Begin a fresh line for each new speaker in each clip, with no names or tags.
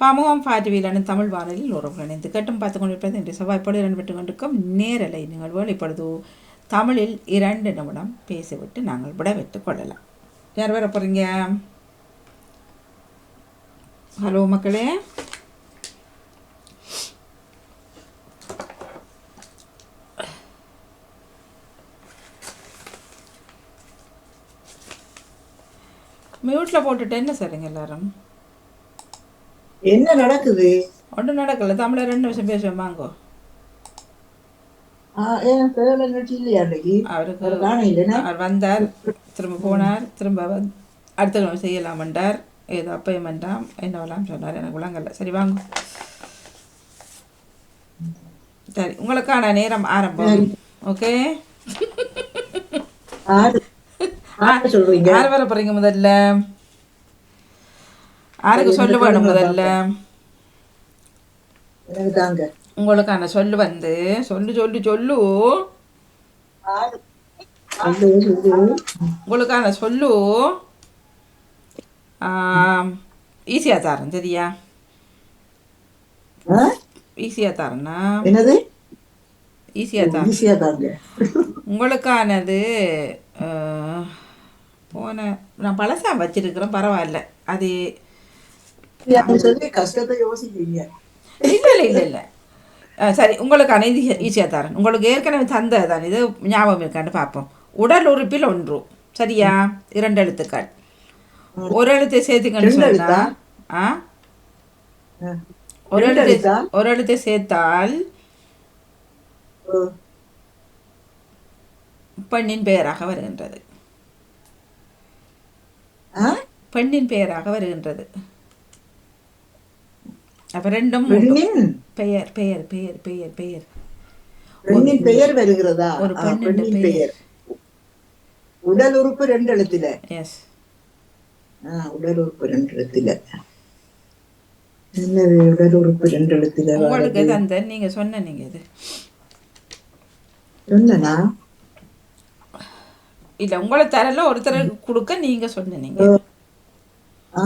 பாமுகம் பாட்டுவியலான தமிழ் வானொலியில் உறவுகள் இணைந்து கேட்டும் பார்த்து கொண்டிருப்பது இன்று செவ்வாய்ப்போடு இடம்பெற்று கொண்டிருக்கும் நேரலை நிகழ்வுகள். இப்பொழுது தமிழில் இரண்டு நிமிடம் பேசிவிட்டு நாங்கள் விடைபெற்றுக் கொள்ளலாம். யார் வர போகிறீங்க ஹலோ மக்களே. மியூட்டில் போட்டுட்டேன்னு என்ன சரிங்க எல்லாரும்?
என்ன நடக்குது?
ஒன்றும் நடக்கல. தமிழை ரெண்டு நிமிஷம் பேசுவேன் வாங்கோ.
ஏன் நிகழ்ச்சி இல்லையா
அவருக்கு
அவர்
வந்தார் திரும்ப போனார் திரும்ப அடுத்த கிழமை செய்யலாம் வந்தார் ஏதோ அப்பையும் வேண்டாம் என்னவெல்லாம் சொன்னார் எனக்கு விளங்கல சரி வாங்க. சரி உங்களுக்கான நேரம் ஆரம்பம். ஓகே?
ஆறு
போறீங்க முதல்ல. யாருக்கு சொல்ல வேணும் முதல்ல. உங்களுக்கான சொல்லு வந்து. சொல்லு சொல்லு சொல்லு. உங்களுக்கான சொல்லு. ஈஸியாக தரேன் சரியா?
ஆ?
ஈஸியாக தரேன்னா?
என்னது?
ஈஸியாக தரேன்.
ஈஸியா தாங்க.
உங்களுக்கானது போன நான் பழசா வச்சிருக்கிறேன் பரவாயில்ல. அது
கஷ்டத்தை யோசிக்கிறீங்க.
இல்லை இல்லை இல்லை சரி உங்களுக்கான இது ஈஸியாக தரேன் உங்களுக்கு ஏற்கனவே தந்தது தான் இது ஞாபகம் இருக்கான்னு பார்ப்போம். உடல் உறுப்பில் ஒன்று. சரியா? இரண்டு எழுத்துக்கள். ஒரு எழுத்தை சேர்த்துக்கன்னு சொன்னா? ஆ. ஒரு எழுத்தை? ஒரு எழுத்தை சேர்த்தால் பெண்ணின் பெயராக வருகின்றது? பெண்ணின் பெயராக வருகின்றது. அப்ப ரெண்டும் பெயர் பெயர் பெயர் பெயர் பெயர்.
பெண்ணின் பெயர் வருகிறதா?
ஒரு பெண்ணின் பெயர்.
உடல் உறுப்பு ரெண்டு எழுத்துல.
எஸ்
உடல் உறுப்பு ரெண்டு எழுத்துல. என்னது உடல் உறுப்பு ரெண்டு எழுத்துல
உங்களுக்கு தந்த நீங்க சொன்ன நீங்க இது.
சொன்னனா?
இல்ல உங்களை தரல ஒருத்தர் கொடுக்க நீங்க சொன்ன நீங்க
ஆ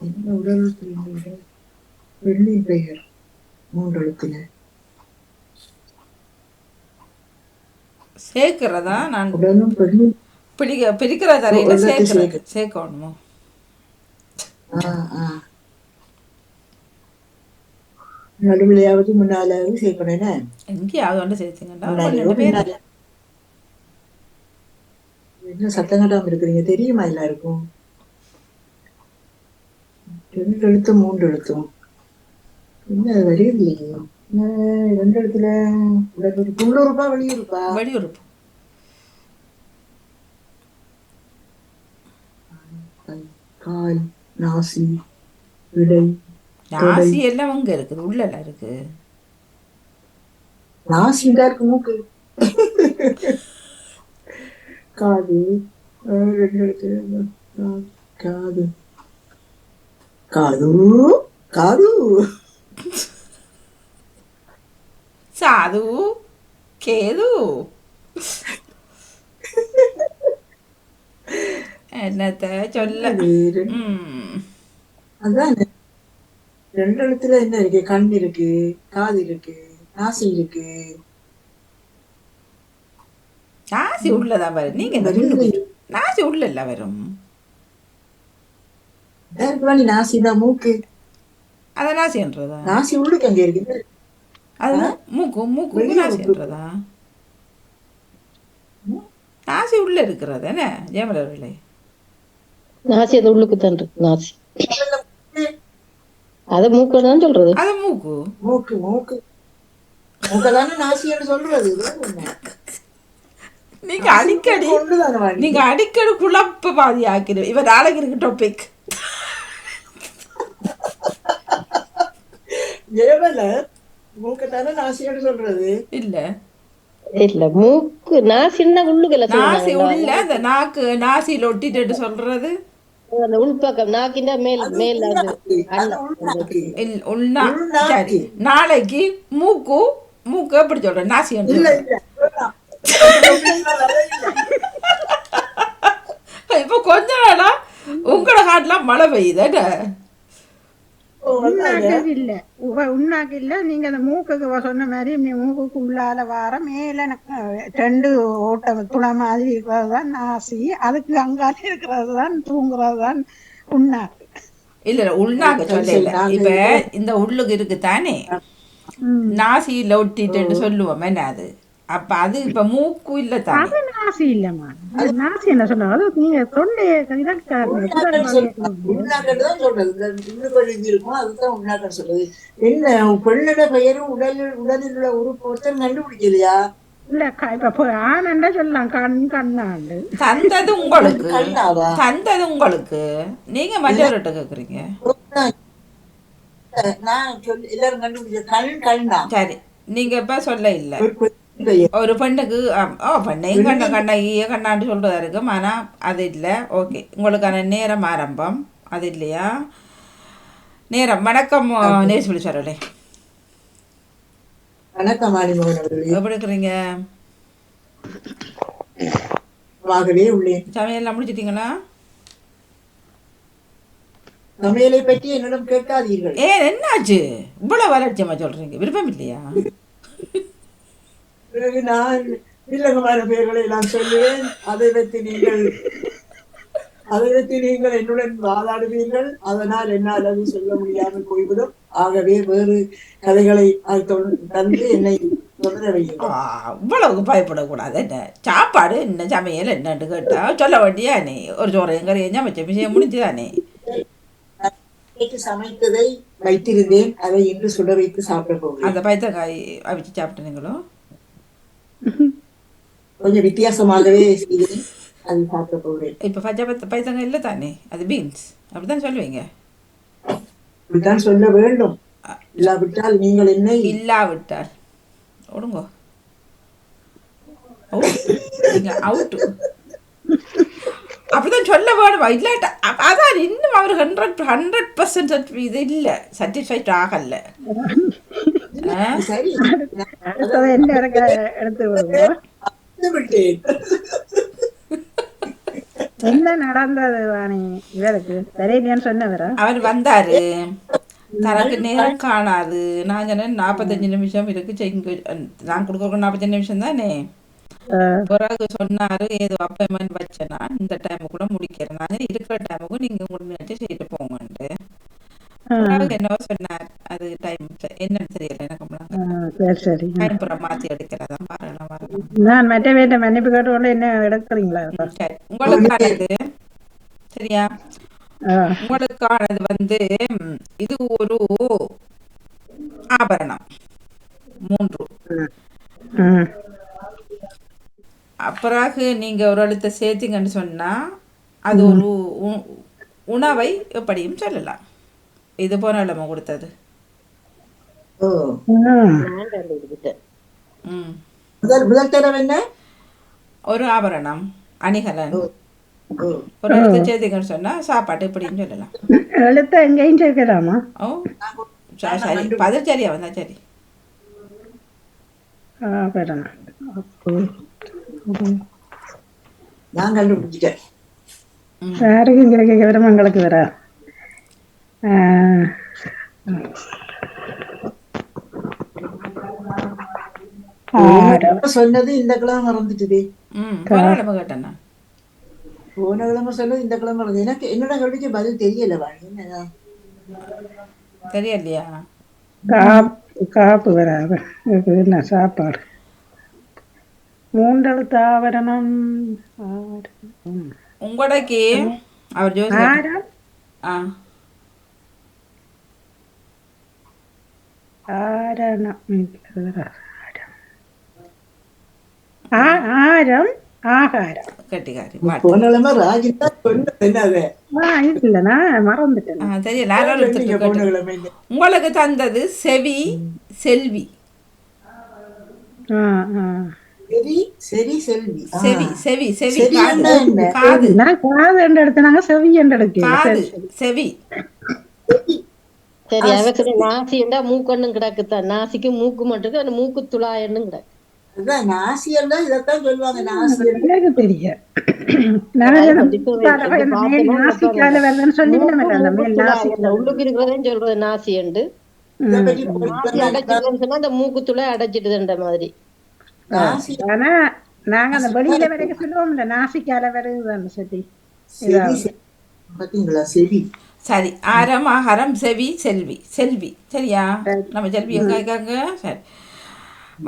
என்ன உடல் உறுப்பு ரெண்டு எழுத்துல? பெண்ணின் பெயர் மூன்று எழுத்துல
சேர்க்கிறதா? நான் பிடிக்க பிரிக்கிற தரையில சேர்க்கிறது சேர்க்கணுமோ.
நடுவிலையாவது முன்னாலாவது சேர்க்கணும் என்ன?
எங்கேயாவது ஒன்று சேர்த்துங்கண்டா.
என்ன சத்தம் கட்டாம இருக்கிறீங்க? தெரியுமா எல்லாருக்கும்? ரெண்டு எழுத்தும் மூன்று எழுத்தும். என்ன என்ன, ரெண்டு உள்ளுறுப்பா வெளியுறுப்பா
வெளியுறுப்பு
கை, கால் நாசி விடை
நாசி எல்லாம் அங்க இருக்குது உள்ளலாம் இருக்கு.
நாசி தான் இருக்கு மூக்கு. காது. ரெண்டு கா- காது. காது. காது.
சாது கேது என்னத்த சொல்ல
அது ரெண்டு- இடத்துல என்ன இருக்கு கண் இருக்கு காது இருக்கு நாசி இருக்கு
நாசி உள்ளதா வரும் நீங்க நாசி உள்ள இல்ல வரும்
நாசி தான் மூக்கு
அத நாசின்றதா
நாசி உள்ளுக்கு அங்க இருக்கு
அது மூக்கு மூக்கு நாசின்றதா நாசி உள்ள இருக்கிறது என்ன ஜெயமலர்களே
நாசி அது உள்ளுக்கு தான் இருக்கு நாசி. அது மூக்கு தான் சொல்றது.
அது மூக்கு.
மூக்கு மூக்கு. மூக்கதானே நாசின்னு சொல்றது?
நீங்க அடிக்கடி நீங்க அடிக்கடி குழப்ப பாதி ஆக்கிடு இவ நாளைக்கு இருக்கு டாபிக்
ஜெயவலர் உங்களுக்கு தானே நாசியோட சொல்றது?
இல்ல. நாசி உள்ள அந்த நாக்கு நாசியில ஒட்டிட்டு சொல்றது?
அந்த உள்பக்கம் நாக்கின்ற மேல் மேல்
நாளைக்கு மூக்கு மூக்கு எப்படி சொல்ற நாசி இப்ப
கொஞ்ச
நாளா
உங்களோட காட்டுலாம்
மழை பெய்யுது
உண்ணாக்கு இல்ல உண்ணாக்கு இல்ல நீங்க அந்த மூக்குக்கு சொன்ன மாதிரி நீ மூக்குக்கு உள்ளால வார மேல எனக்கு ரெண்டு ஓட்ட துணை மாதிரி இருக்கிறது தான் நாசி. அதுக்கு அங்கால இருக்கிறது தான் தூங்குறது தான் உண்ணாக்கு.
இல்ல இல்ல உள்நாங்க சொல்லல. இப்ப இந்த உள்ளுக்கு இருக்கு தானே நாசியில ஒட்டிட்டு சொல்லுவோம். என்ன அது? அப்ப அது இப்ப மூக்கு இல்ல
அது நாசி இல்லம்மா அது நாசி என்ன சொல்றாங்க? அது நீங்க தொண்டை
உண்ணாக்கட்டு தான் சொல்றது. இந்த உள்ளுக்குள் இது இருக்கும்? அதுதான் சொல்றது. என்ன பெண்ணோட பெயரும் உடலில் உடலில் உள்ள உறுப்பு ஒருத்தர் கண்டுபிடிக்கலையா?
இல்ல இப்ப ஆனண்டா சொல்லலாம். கண் கண்ணாண்டு.
தந்தது உங்களுக்கு. தந்தது உங்களுக்கு. நீங்க மற்றவர்கிட்ட கேக்குறீங்க.
நான் சொல்லி எல்லாரும் கண்டுபிடிச்ச கண் கண்ணா?
சரி. நீங்க இப்ப சொல்ல இல்ல.
ஒரு
பெண்ணுக்கு ஓ பெண்ணையும் கண்ண கண்ணகிய கண்ணாண்டு சொல்றதா இருக்கும் ஆனா அது இல்ல. ஓகே. உங்களுக்கான நேரம் ஆரம்பம். அது இல்லையா? நேரம். வணக்கம் நேஸ் சொல்லலே
வணக்கம்
எப்படி இருக்கிறீங்க?
உள்ளேன்.
சமையல்லாம் முடிச்சிட்டீங்களா?
சமையலை பற்றி என்னிடம் கேட்காதீர்கள்.
ஏ என்னாச்சு? இவ்வளவு வளர்ச்சியமா சொல்றீங்க. விருப்பம் இல்லையா?
பிறகு நான் வில்லங்கமான பெயர்களை எல்லாம் சொல்லுவேன். அதை வைத்து நீங்கள் அதை வைத்து நீங்கள் என்னுடன் வாதாடுவீர்கள். அதனால் என்னால் அது சொல்ல முடியாமல் போய்விடும். ஆகவே வேறு கதைகளை அது தந்து என்னை
இவ்வளவுக்கு பயப்படக்கூடாது. என்ன சாப்பாடு என்ன சமையல் என்னன்னு கேட்டா சொல்ல வேண்டியா நீ ஒரு சோறையும் கறியும் சமைச்ச விஷயம் முடிஞ்சுதானே.
சமைத்ததை வைத்திருந்தேன். அதை இன்று சுட வைத்து சாப்பிட போகிறேன்.
அந்த பயத்தக்காய் அவிச்சு சாப்பிட்டீங்களோ?
கொஞ்சம் வித்தியாசமாகவே செய்தேன் அது சாப்பிட போகிறேன்
இப்போ பச்சை பத்த பைத்தங்காய் இல்லை தானே அது பீன்ஸ் அப்படிதான் சொல்லுவீங்க
இப்படித்தான் சொல்ல வேண்டும் இல்லாவிட்டால் நீங்கள் என்னை
இல்லாவிட்டால் ஓடுங்கோ அப்படிதான் சொல்ல வேணுமா இல்லாட்டா அதான் இன்னும் அவர் ஹண்ட்ரட் ஹண்ட்ரட் பர்சன்ட் இது இல்லை சாட்டிஸ்ஃபைட் ஆகல?
சரி.
என்ன எடுத்து
விட்டேன்
நடந்தது வாணி இவருக்கு? தெரியலையான்னு சொன்னவரா
அவர் வந்தாரு. தனக்கு நேரம் காணாது. நான் சொன்னேன் நாற்பத்தஞ்சு நிமிஷம் இருக்கு செங்கு நான் கொடுக்க நாற்பத்தஞ்சு நிமிஷம் தானே? பிறகு சொன்னாரு ஏதோ அப்பாயின்மெண்ட் வச்சேனா இந்த டைம் கூட முடிக்கிறேன். நான் இருக்கிற டைமுக்கு நீங்க முடிஞ்சு செய்துட்டு போங்கன்ட்டு. என்னவோ சொன்னார்? அது டைம் என்னன்னு தெரியல எனக்கு
சரி
மாத்தி எடுக்கிறதா
நான் மற்ற மன்னிப்பு என்ன எடுக்கிறீங்களா?
சரி உங்களுக்கானது சரியா? உங்களுக்கானது வந்து இது ஒரு ஆபரணம். மூன்று.
ம்
பிறகு நீங்க ஒரு எழுத்தை சேர்த்தீங்கன்னு சொன்னா அது ஒரு உணவை எப்படியும் சொல்லலாம். இது போன நம்ம கொடுத்தது. ஒரு ஆபரணம் அணிகலன். ஒரு எழுத்தை சேர்த்தீங்கன்னு சொன்னா சாப்பாட்டு இப்படின்னு சொல்லலாம்.
எழுத்த எங்கேயும் சேர்க்கலாமா?
ஓ. சரி. பதில் சரியா வந்தா சரி.
நான் கண்டுபிடிச்சிட்டேன்.
யாருக்கும் கிடைக்க வர
சொன்னது இந்த கிழமை மறந்துட்டுதே.
ம் போன கிழமை
சொன்னது இந்த கிழமை மறந்து. எனக்கு என்னோட கேள்விக்கு பதில் தெரியல வாணி. என்ன?
தெரியலையா
காப்பு காப்பு வராது. என்ன சாப்பாடு? மூன்றெழுத்து ஆவரணம்.
உங்களோடக்கு அவர் ஜோசி ஆ
ஆரணம் ம், அது வராது. ஆ- ஆரம் ஆகாரம்
கட்டிக்காரி பாட்டு
போன கிழமை ராஜிதா சொன்னது என்னது
ஆ இல்ல நான் மறந்துட்டேன்
ஆ தெரியல யாரும்
நீங்க
எடுத்துட்டு
போன
கேட்டு.
கிழமை
உங்களுக்கு தந்தது செவி செல்வி. செவி செவி செவி காது? காது
என்று எடுத்தனாங்க செவி என்று
காது செவி
சரி அவருக்கு நாசிண்டா மூக்கொன்னும் கிடக்குத்தான் நாசிக்கு மூக்கு மட்டும் இருக்கு, அந்த மூக்கு துளாயன்னும் கிடக்கு.
அதான் நாசியல்ல இதைத்தான் சொல்லுவாங்க
மூக்கு-
நாசி
அந்த உள்ளுக்கு இருக்கிறதையும் சொல்றது நாசி என்று நாசி அந்த மூக்குத்துளை அடைச்சிடுதுன்ற மாதிரி.
நாசி.
ஆனா நாங்க அந்த வெளியில வரைக்கும் சொல்லுவோம்ல நாசிக்கால வருதுன்னு சொல்லி.
பாத்தீங்களா
சரி ஆரம் ஆகாரம் செவி செல்வி. செல்வி சரியா? நம்ம செல்வி எங்க இருக்காங்க? சரி.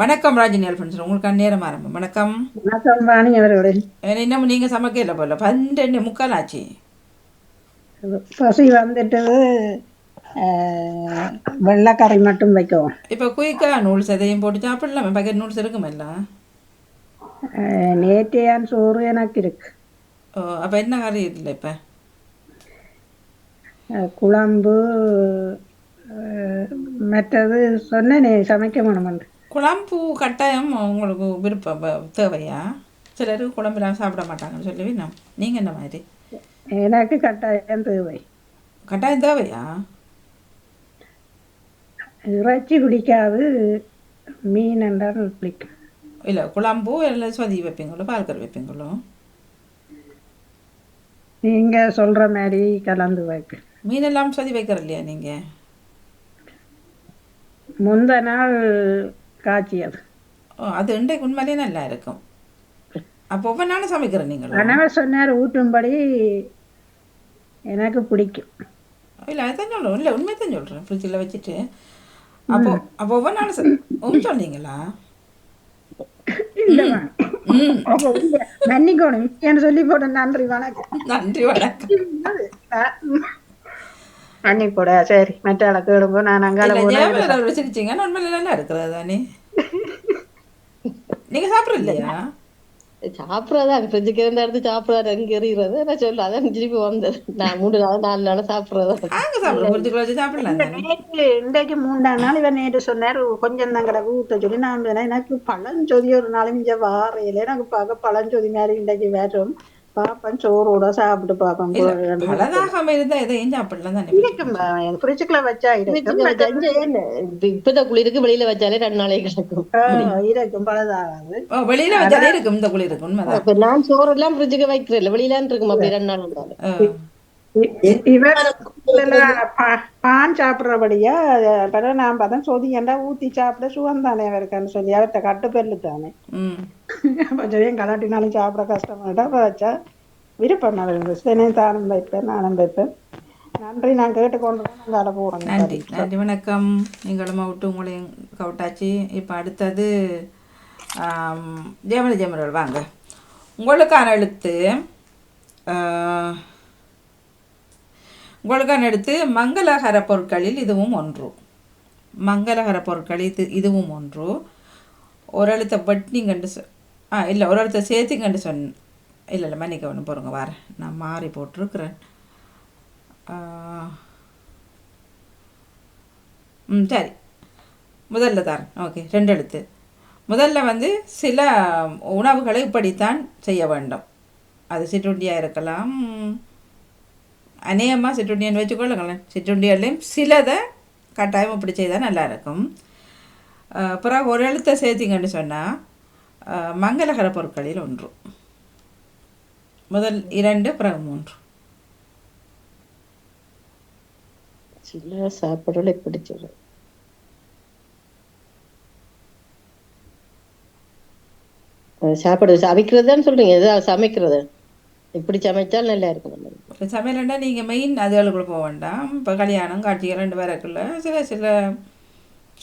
வணக்கம் ராஜினி அல்பன்சன் உங்களுக்கு நேரம் ஆரம்பம். வணக்கம்.
வணக்கம் வாணி அவரோட
ஏன்னா இன்னமும் நீங்கள் சமைக்கல போல? பன்னெண்டு முக்கால் ஆச்சு.
பசி வந்துட்டு வெள்ளைக்கறி மட்டும் வைக்கவும்.
இப்போ குயிக்காக நூல்ஸ் எதையும் போட்டு சாப்பிடலாமே? பக்கெட் நூல்ஸ் இருக்குமில்ல
நேற்றையான் சோறு எனக்கு இருக்கு.
ஓ அப்போ என்ன கறி இல்லை இப்போ?
குழம்பு மற்றது சொன்னேனே சமைக்க வேணுமென்று
குழம்பு கட்டாயம் உங்களுக்கு விருப்பம் தேவையா? சிலருக்கு குழம்புலாம் சாப்பிட மாட்டாங்கன்னு சொல்லி நம்ம நீங்கள் என்ன மாதிரி?
எனக்கு கட்டாயம் தேவை.
கட்டாயம் தேவையா?
இறைச்சி பிடிக்காது மீன் என்றால் பிடிக்கும்.
இல்லை குழம்பு இல்லை சொதி வைப்பீங்களோ பால் கறி வைப்பீங்களோ?
நீங்க சொல்ற மாதிரி கலந்து வைக்க
மீனெல்லாம் சொதி வைக்கிற இல்லையா நீங்கள்
முந்த நாள் காய்ச்சியது.
ஓ அது இன்றைக்கு உண்மையிலேயே நல்லா இருக்கும். அப்போ ஒவ்வொரு நாளும் சமைக்கிறேன் நீங்களும்
கணவர் சொன்னார் ஊட்டும்படி எனக்கு பிடிக்கும்.
இல்லை அதான் சொல்கிறேன் இல்லை உண்மையை தான் சொல்கிறேன் ஃப்ரிட்ஜில் வச்சுட்டு. அப்போ அப்போ ஒவ்வொரு நாளும் உம் சொன்னீங்களா?
மன்னிக்கணும். சொல்லி போட நன்றி வணக்கம்.
நன்றி வணக்கம்.
மன்னி போட சரி மற்ற ஆளை கேளுங்க. நான் அங்கால
இல்லை
போன
ஜெயமலர் அவர் சிரிச்சிங்க உண்மையில நல்லா இருக்கிறது தானே? நீங்கள் சாப்பிட்ற இல்லையா
சாப்பிடாத அங்க ஃப்ரிட்ஜுக்கு இருந்த எடுத்து சாப்பிடாத அங்க எறிகிறது நான் சொல்ல அதான் திருப்பி வந்தது. நான் மூணு நாள் நாலு நாள் சாப்பிடுறதா?
இன்றைக்கு மூன்றாம் நாள் இவன் நேற்று சொன்னார் கொஞ்சம் தான் கடை ஊட்ட சொல்லி. நான் எனக்கு பழஞ்சொதி ஒரு நாள் இங்க வாரையில எனக்கு பார்க்க பழஞ்சொதி மாதிரி இன்றைக்கு வரும். பாப்பேன் சோறோட சாப்பிட்டு பார்ப்பேன்
பலதாகம் எதையும் சாப்பிடலாம் தானே
இருக்கும் ஃப்ரிட்ஜுக்குள்ள வச்சா இருக்கும்
இப்பதான் குளிருக்கு வெளியில வச்சாலே ரெண்டு நாளைக்கு
இருக்கும்
ஓ வெளியில் வச்சாலே இருக்கும் இந்த குளிர் இருக்கும் உண்மைதான்.
இப்ப நான் சோறு எல்லாம் ஃப்ரிட்ஜுக்கு வைக்கிறேன் வெளியிலான் இருக்கும் அப்படி ரெண்டு நாள் இருந்தாலும்
இவர் பான் சாப்பிட்றபடியா நான் பார்த்தேன் சொதி ஏண்டா ஊத்தி சாப்பிட சுகம் தானே அவருக்கான்னு சொல்லி அவர்கிட்ட கட்டுப்பெல்லு தானே
ம்.
அப்ப சரியும் கலாட்டினாலும் சாப்பிட கஷ்டமாட்டா வச்சா விருப்பம் அவர். சினையும் தானும் வைப்பேன் நானும் வைப்பேன். நன்றி நான் கேட்டுக்கொண்டு நாங்கள் அதை போகிறோம்
நன்றி நன்றி வணக்கம். நீங்களும் விட்டு உங்களையும் கவுட்டாச்சு. இப்போ அடுத்தது ஆம், ஜெயமணி ஜெயமரல் வாங்க. உங்களுக்கான எழுத்து ஆ, உங்களுக்கான மங்களகர பொருட்களில் இதுவும் ஒன்று. மங்களகர பொருட்கள் இது இதுவும் ஒன்று. ஒரு எழுத்தை வெட்டிங்கண்டு சொ ஆ இல்லை ஒரு எழுத்தை சேர்த்திங்கண்டு சொன் இல்லை இல்லை மன்னிக்க ஒன்று போகிறோங்க வரேன். நான் மாறி போட்டிருக்கிறேன். ம் சரி. முதல்ல தரேன். ஓகே ரெண்டு எழுத்து. முதல்ல வந்து சில உணவுகளை இப்படித்தான் செய்ய வேண்டும். அது சிற்றுண்டியாக இருக்கலாம் அநேகமாக சிற்றுண்டியன்னு வச்சுக்கொள்ளுங்களேன் சிற்றுண்டியல்லையும் சிலதை கட்டாயம் இப்படி செய்தால் நல்லா இருக்கும் பிறகு ஒரு எழுத்தை சேர்த்திங்கன்னு சொன்னால் மங்களகர பொருட்களில் ஒன்று. முதல் இரண்டு பிறகு மூன்று.
சில சாப்பாடுகளை இப்படி சொல்றது? சாப்பிடுறது சமைக்கிறது சமைக்கிறதுன்னு சொல்றீங்க. எதாவது சமைக்கிறது? இப்படி சமைச்சால் நல்லா இருக்கும்
சமையல்னா நீங்கள் மெயின் அதுகளுக்குள்ள போக வேண்டாம். இப்போ கல்யாணம் காட்சிகள் ரெண்டு பேருக்குள்ள சில சில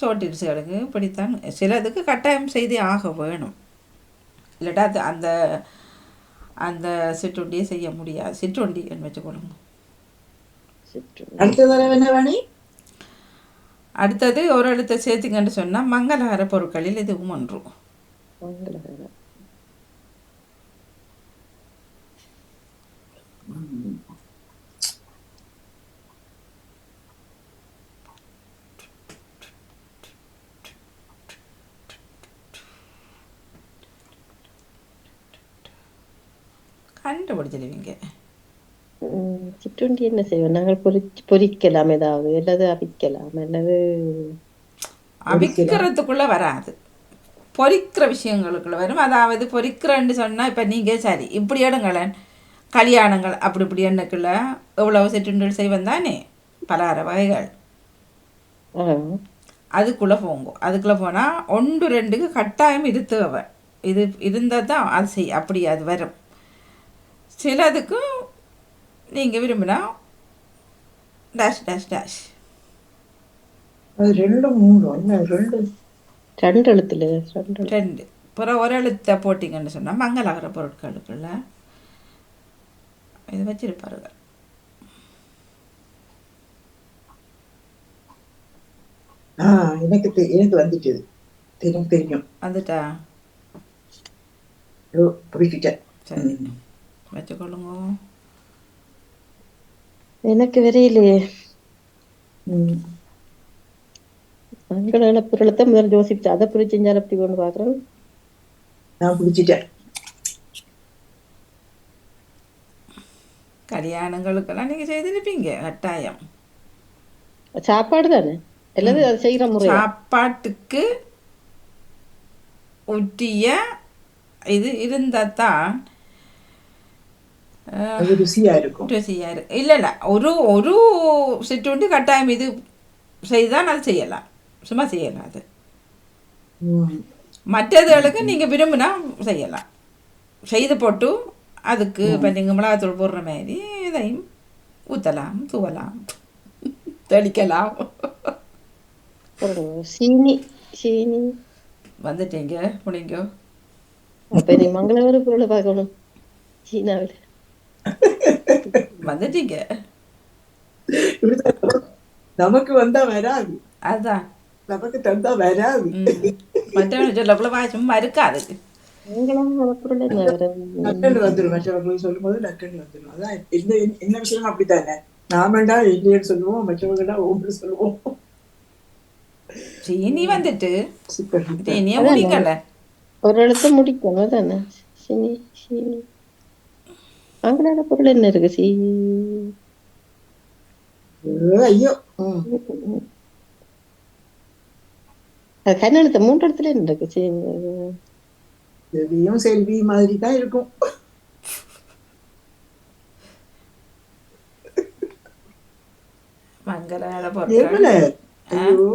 சோட்டிட்ஸுகளுக்கு இப்படித்தான் சிலதுக்கு கட்டாயம் செய்தே ஆக வேணும். இல்லாட்டா அது அந்த அந்த சிற்றுண்டியை செய்ய முடியாது. சிற்றுண்டி என்று வச்சுக்கொள்ளுங்க அடுத்தது ஒரு எழுத்தை சேர்த்துங்கன்னு சொன்னால் மங்களகர பொருட்களில் இதுவும் ஒன்று.
மங்களகரம்.
கண்டுபிடிச்சிடுவீங்க
உம் சிற்றுண்டி என்ன செய்வோம்? நாங்கள் பொரிச்சு பொரிக்கலாம் ஏதாவது அல்லது அவிக்கலாம் அல்லது
அவிக்கிறதுக்குள்ளே வராது. பொரிக்கிற விஷயங்களுக்குள்ள வரும். அதாவது பொரிக்கிறேன்னு சொன்னால் இப்போ நீங்கள் சரி இப்படி எடுங்களேன். கல்யாணங்கள் அப்படி இப்படி எண்ணுக்குள்ள எவ்வளவு சிற்றுண்டில் செய்வன் தானே? பலகார வகைகள். அதுக்குள்ளே போங்க அதுக்குள்ளே போனால் ஒன்று ரெண்டுக்கு கட்டாயம் இது தேவை இது இருந்தால் தான் அது செய் அப்படி அது வரும். சிலதுக்கும் நீங்கள் விரும்பினா டேஷ் டேஷ் டேஷ்
அது ரெண்டு மூணு என்ன ரெண்டு?
ரெண்டு எழுத்துல ரெண்டு
பிறகு ஒரு எழுத்தை போட்டிங்கன்னு சொன்னால் மங்களாகிற பொருட்களுக்குள்ள இது வச்சிருப்பாருங்க.
ஆ எனக்கு எனக்கு வந்துட்டு தெரியும் தெரியும்.
வந்துட்டா?
ஓ, போய்க்கிட்டேன்.
சரி. வச்சுக்கொள்ளுங்க
எனக்கு வரையிலையே
ம்.
மங்கள பொருளத்தை முதல் யோசிச்சு அதை பிரிச்சு அப்படி கொண்டு பாக்குறேன்
நான் பிடிச்சிட்டேன்
கல்யாணங்களுக்கெல்லாம் நீங்கள் செய்திருப்பீங்க கட்டாயம்
சாப்பாடு தானே எல்லாரும் அதை செய்யற முறை
சாப்பாட்டுக்கு ஒட்டிய இது இருந்தால் தான்
அது ருசியா இருக்கும்
ருசியாக இருக்கு இல்லை இல்லை ஒரு ஒரு சிற்றுண்டி கட்டாயம் இது செய்தால் அது செய்யலாம் சும்மா செய்யலாம் அது. மற்றதுகளுக்கு நீங்கள் விரும்பினா செய்யலாம் செய்து போட்டு அதுக்கு இப்போ நீங்கள் மிளகாத்தூள் போடுற மாதிரி இதையும் ஊற்றலாம் தூவலாம் தெளிக்கலாம்.
சீனி சீனி
வந்துட்டீங்க முடிங்க
நீ மங்களவர பொருளை பார்க்கணும் சீனாவில்
வந்துட்டீங்க.
நமக்கு வந்தா வராது.
அதுதான்
நமக்கு தந்தா வராது.
மற்றவங்க சொல்லக்குள்ள சும்மா இருக்காது.
என்ன
அதான் விஷயம் அப்படித்தானே. நாமண்டா இல்லைன்னு சொல்லுவோம் மற்றவங்கடா ஓம்பு சொல்லுவோம்.
சீனி வந்துட்டு.
ஒரு இடத்த முடிக்கணும் தானே சீனி சீனி. மங்களவர பொருள் என்ன இருக்கு? சீ.
ஐயோ.
அது கண்ணெழுத்த மூன்று இடத்துல என்ன இருக்கு? சீனி
செல்வியும் செல்வி மாதிரி தான் இருக்கும்.
மங்கள பொருட்கள்
எவ்வளவு? ஐயோ.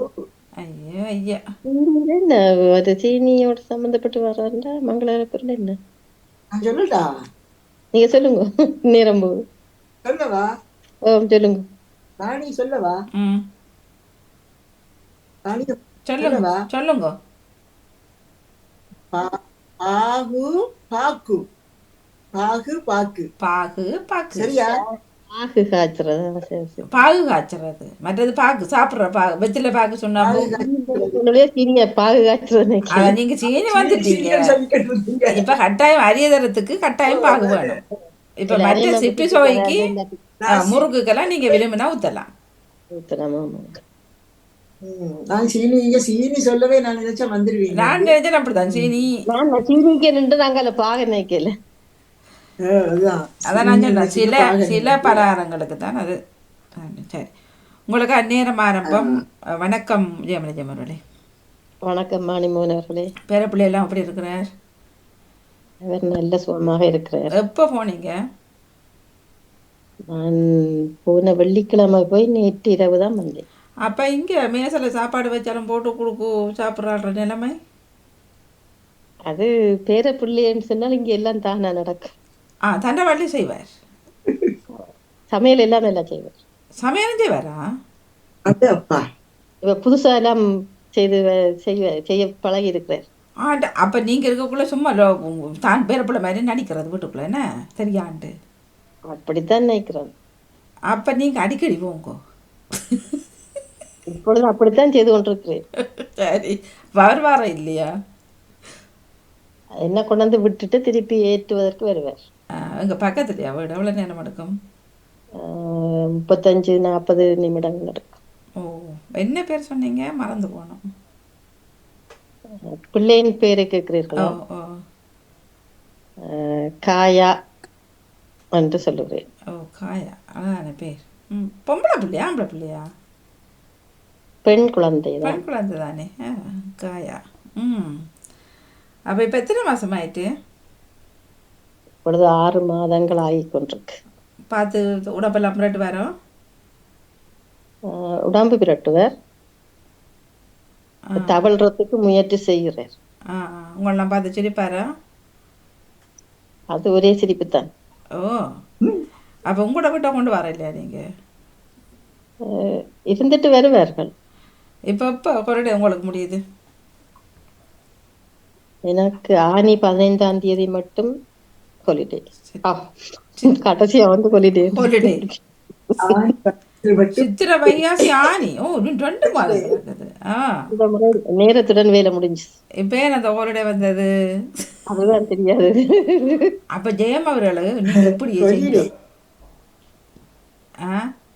ஐயோ
என்ன? அது சீனியோட சம்பந்தப்பட்டு வர்றாருண்டா மங்களவர பொருள் என்ன?
நான் சொல்லட்டா?
நீங்க சொல்லுங்க. நேரம் போகுது.
சொல்லவா?
ஓ சொல்லுங்க.
ராணி சொல்லவா?
சொல்லுங்க? சொல்லுங்க.
பா- பாகு பாக்கு. பாகு பாக்கு.
பாகு பாக்கு.
சரியா?
ஆகு காய்ச்சறதா சரி
பாகு காய்ச்சறது. மற்றது பாகு சாப்பிட்ற பாகு வெத்தில பாகு சொன்னா
சீனிய பாகு காய்ச்சறது
அதை நீங்க சீனி வந்துட்டீங்க. இப்ப கட்டாயம் அரியதரத்துக்கு கட்டாயம் பாகு வேணும். இப்ப மற்ற சிப்பி சுவைக்கு ஆ, முறுக்குக்கெல்லாம் நீங்க விரும்பினா ஊத்தலாம்.
ம், நான் சீனி இங்க சீனி சொல்லவே நான் நினைச்சா வந்துருவீங்க.
நான் நினைச்சேன் அப்படிதான் சீனி.
நான் சீனிக்கு நின்று நாங்க அதில் பாக நினைக்கல.
அதான். நான்
சீனி
சொன்னேன் சில. சில பலகாரங்களுக்கு தான் அது. சரி. உங்களுக்கு அந்நேரம் ஆரம்பம் வணக்கம் ஜெயமணி ஜெயமர்களே
வணக்கம் மாணிமோகன் அவர்களே.
பேரப்பிள்ளை எல்லாம் எப்படி இருக்கிறார்?
அவர் நல்ல சுகமாக இருக்கிறார்.
எப்போ போனீங்க?
நான் போன வெள்ளிக்கிழமை போய் நேற்று இரவு தான் வந்தேன்.
அப்போ இங்கே மேசையில் சாப்பாடு வச்சாலும் போட்டு கொடுக்கு சாப்பிட்றாடுற நிலைமை?
அது பேர பிள்ளைன்னு சொன்னால் இங்க எல்லாம் தானா நடக்கும்.
ஆ தண்டவாளி செய்வார்.
சமையல் எல்லாம் நல்லா செய்வார்.
சமையலும் செய்வாரா?
அது அப்பா.
இவ புதுசா எல்லாம் செய்து செய்வ செய்ய பழகி இருக்கிறார்.
ஆண்ட அப்போ நீங்கள் இருக்கக்குள்ள சும்மா லோ- தான் பேரப்பிள்ளை மாதிரி நடிக்கிறது வீட்டுக்குள்ள என்ன? தெரியாண்டு.
அப்படித்தான் நினைக்கிறேன்
அப்போ நீங்கள் அடிக்கடி போங்க
இப்பொழுது அப்படித்தான் செய்து கொண்டிருக்கிறேன்.
சரி அவர் வார இல்லையா?
என்ன கொண்டாந்து விட்டுட்டு திருப்பி ஏற்றுவதற்கு வருவார்.
எங்கள் பக்கத்துலையா? வீடு? எவ்வளோ நேரம் எடுக்கும்
முப்பத்தஞ்சு நாற்பது நிமிடங்கள் நடக்கும்.
ஓ என்ன பேர் சொன்னீங்க? மறந்து போனோம்.
பிள்ளையின் பேரை கேட்கிறீர்களா? காயா என்று சொல்லுகிறேன்.
ஓ காயா. அதான பேர். ம் பொம்பளை பிள்ளையா ஆம்பளை பிள்ளையா?
பெண் குழந்தை
பெண் குழந்தை தானே. காயா. ம். அப்போ இப்போ எத்தனை மாதம் ஆயிட்டு?
இப்பொழுது ஆறு மாதங்கள் ஆகி கொண்டிருக்கு.
பார்த்து உடம்பெல்லாம் புரட்டு வரோம்
உடம்பு பிரட்டுவர். தவழ்றதுக்கு முயற்சி செய்கிறார்.
உங்களெல்லாம் பார்த்து சிரிப்பாரா?
அது ஒரே சிரிப்பு தான்
ஓ. அப்போ உங்களோட கிட்ட கொண்டு வர இல்லையா நீங்கள்
இருந்துட்டு வருவார்கள்.
இப்போ இப்போ கொரடை உங்களுக்கு முடியுது.
எனக்கு ஆனி பதினைந்தாம் தேதி மட்டும் ஹாலிடே கடைசியா வந்து ஹாலிடே நேரத்துடன் வேலை முடிஞ்சு
இப்போ அந்த ஹாலிடே வந்தது?
அதுதான் தெரியாது.
அப்போ ஜெயம் அவர்கள் நீங்கள் எப்படி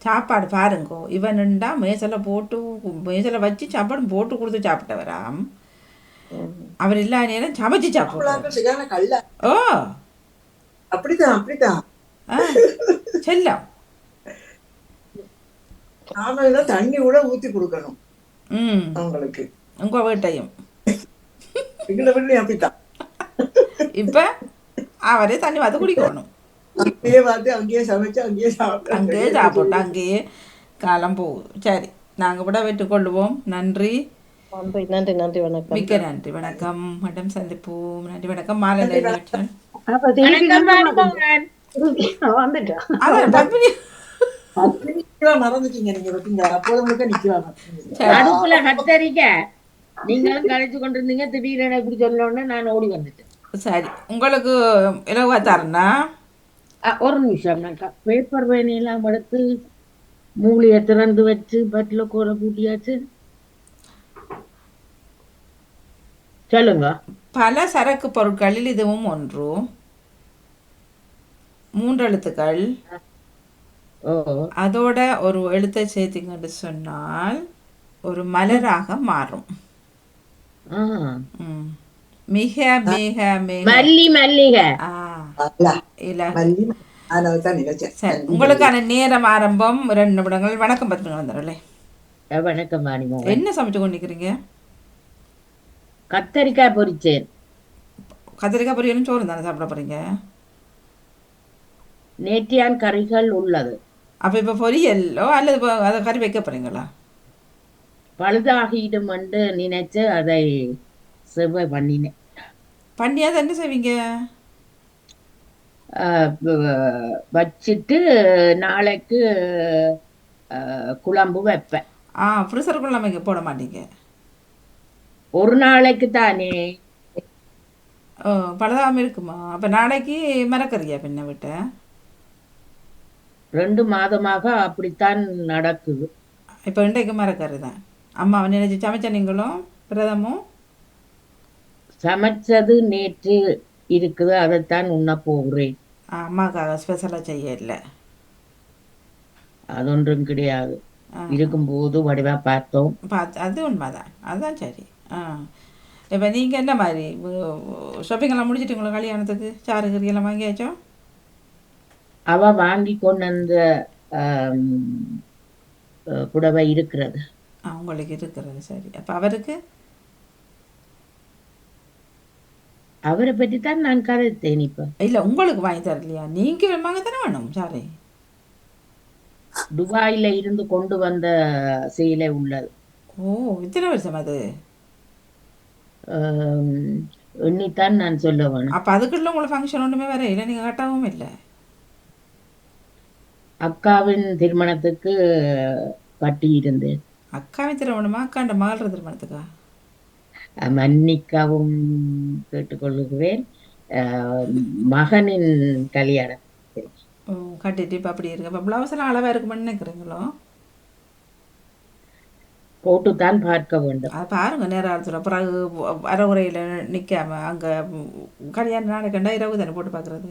சாப்பாடு பாருங்கோ. இவனுண்டா மேசல போட்டு மேசல வச்சு சாப்பாடு போட்டு கொடுத்து சாப்பிட்டவராம். அவர் இல்லாத நேரம் சமைச்சு சாப்பிடுவார். ஓ.
அப்படித்தான்
ஆ செல்லம்.
நாம தண்ணி கூட ஊத்தி கொடுக்கணும்.
ம்.
அவங்களுக்கு.
உங்கள் வீட்டையும்.
எங்களை வீட்லயும் அப்படித்தான்.
இப்போ அவரே தண்ணி பார்த்து குடிக்கணும்.
அங்கேயே பார்த்து அங்கேயே சமைச்சு அங்கேயே
அங்கேயே
சாப்பிட்டு
சாப்பிட்டு அங்கேயே காலம் போகுது. சரி நாங்கள் விட கொள்ளுவோம் நன்றி.
நன்றி நன்றி நன்றி வணக்கம்.
மிக்க நன்றி வணக்கம். மடம் சந்திப்போம். நன்றி வணக்கம்.
அடுப்புல கத்தரிக்க நீங்களும் கழிச்சு கொண்டிருந்தீங்க திடீர்னு இப்படி சொல்லணும்னு நான் ஓடி வந்துட்டேன்.
சரி. உங்களுக்கு இலவா தரேன்னா
அ, ஒரு நிமிஷம் நான் பேப்பர் பேனையெல்லாம் எடுத்து மூலியை திறந்து வச்சு பட்டில கோலை பூட்டியாச்சு. சொல்லுங்க
பல சரக்கு பொருட்களில் இதுவும் ஒன்று. மூன்று எழுத்துக்கள்.
ஓ.
அதோட ஒரு எழுத்தை சேர்த்தீங்கன்னு சொன்னால் ஒரு மலராக மாறும். மிக மிக மிக.
மல்லி மல்லிகை.
உங்களுக்கான நேரம் ஆரம்பம். ரெண்டு நிமிடங்கள். வணக்கம்
அ, வணக்கம்
என்ன சமைச்சு கொண்டிருக்கிறீங்க?
கத்தரிக்காய் பொரிச்சேன்.
கத்திரிக்காய் பொரியலும் சோறு தானே சாப்பிட போறீங்க?
நேற்றியான் கறிகள் உள்ளது.
அப்போ இப்போ பொரியலோ அல்லது இப்போ அதை கறி வைக்க போறீங்களா?
பழுதாகிடும் என்று நினைச்சு அதை செவ்வாய் பண்ணினேன்.
பண்ணியாத என்ன செய்வீங்க?
வச்சிட்டு நாளைக்கு குழம்பு வைப்பேன்.
ஆ ஃப்ரிசருக்குள்ள போட மாட்டீங்க.
ஒரு நாளைக்கு தானே?
ஓ பழுதாமல் இருக்குமா? அப்போ நாளைக்கு மரக்கறியா பின்ன விட்ட?
ரெண்டு மாதமாக அப்படித்தான் நடக்குது.
இப்போ இன்றைக்கு மரக்கறி தான். அம்மாவை நினைச்சு சமைச்ச நீங்களும் பிரதமும்
சமைச்சது நேற்று இருக்குது அதைத்தான் உண்ண போகிறேன்.
ஆ, அம்மாவுக்காக ஸ்பெஷலாக செய்ய இல்லை
அது ஒன்றும் கிடையாது. இருக்கும்போது வடிவா பார்த்தோம்.
பார்த்து அது உண்மைதான். அதுதான் சரி. ஆ. இப்போ நீங்கள் என்ன மாதிரி? ஷாப்பிங் எல்லாம் முடிச்சிட்டீங்களா கல்யாணத்துக்கு? சாறு கறி எல்லாம் வாங்கியாச்சோ?
அவ வாங்கி கொண்டு வந்த புடவை இருக்கிறது.
ஆ உங்களுக்கு இருக்கிறது. சரி. அப்போ அவருக்கு?
அவரை பற்றி தான் நான் கதைத்தேன் இப்ப
இல்லை உங்களுக்கு வாங்கி தரலையா? நீங்கள் வாங்க தானே வேணும் சாரி?
துபாயில இருந்து கொண்டு வந்த சேலை உள்ளது.
ஓ இத்தனை வருஷம் அது?
எண்ணித்தான் நான் சொல்ல வேணும்.
அப்போ அதுக்குள்ள உங்களுக்கு ஃபங்க்ஷன் ஒன்றுமே வர இல்லை நீங்கள் கட்டவும் இல்லை.
அக்காவின் திருமணத்துக்கு கட்டி இருந்தேன்
அக்காவை திருமணமா? அக்காண்ட மகள் திருமணத்துக்கா?
மன்னிக்கவும் கேட்டுக்கொள்கிறேன். ஆஹ் மகனின் கல்யாணம்.
கட்டிட்டு இப்போ அப்படி இருக்கு. இப்போ ப்ளவுஸ்லாம் அளவாக இருக்குமென்னு நினைக்கிறீங்களோ?
போட்டுத்தான் பார்க்க வேண்டும்.
பாருங்க நேரம் பிறகு அறகுறையில் நிற்காம அங்கே கல்யாணம் நாளைக்கண்டா இரவு தானே போட்டு பார்க்குறது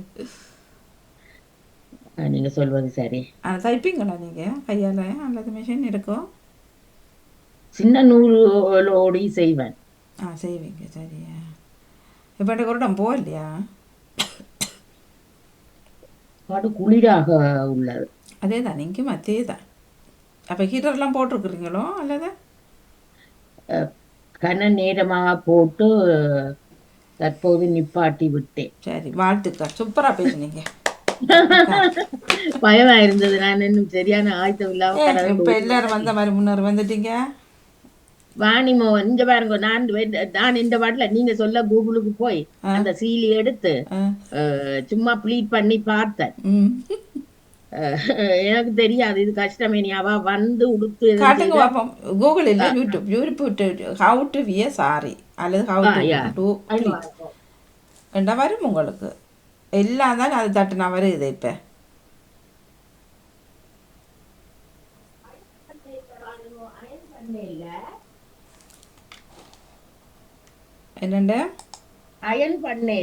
நீங்க சொல்வது சரி.
தைப்பீங்களா நீங்கள் கையால் அல்லது மிஷின் இருக்கும்
சின்ன நூலோடி செய்வேன்.
ஆ செய்வீங்க. சரியா இப்போ எனக்கு ஒரு இடம் போகலையா?
அது குளிராக உள்ளது.
அதே தான் நீங்கள் அதே தான் அப்போ ஹீட்டர்லாம் போட்டிருக்குறீங்களோ அல்லது?
கன நேரமாக போட்டு தற்போது நிப்பாட்டி விட்டேன்.
சரி வாழ்த்துக்கள். சூப்பரா பேசுனீங்க.
பயமா இருந்தது. நான் இன்னும் சரியான ஆயத்தம் இல்லாம
இப்ப எல்லாரும் வந்த மாதிரி முன்னர் வந்துட்டீங்க.
வாணிமோ இங்க பாருங்க நான் நான் இந்த பாட்டுல நீங்க சொல்ல கூகுளுக்கு போய் அந்த சீலி எடுத்து சும்மா ப்ளீட் பண்ணி பார்த்தேன். எனக்கு தெரியாது இது கஷ்டமே நீ அவ வந்து உடுத்து எதுவும்
காட்டுங்க பார்ப்போம் கூகுள் இல்லை YouTube YouTube how to wear sari அல்லது how
ah, yeah.
To two என்ன வரும் உங்களுக்கு எல்லாம் தான் அது தட்டுனா வருது இப்போ என்னண்டு
அயன் பண்ணேன்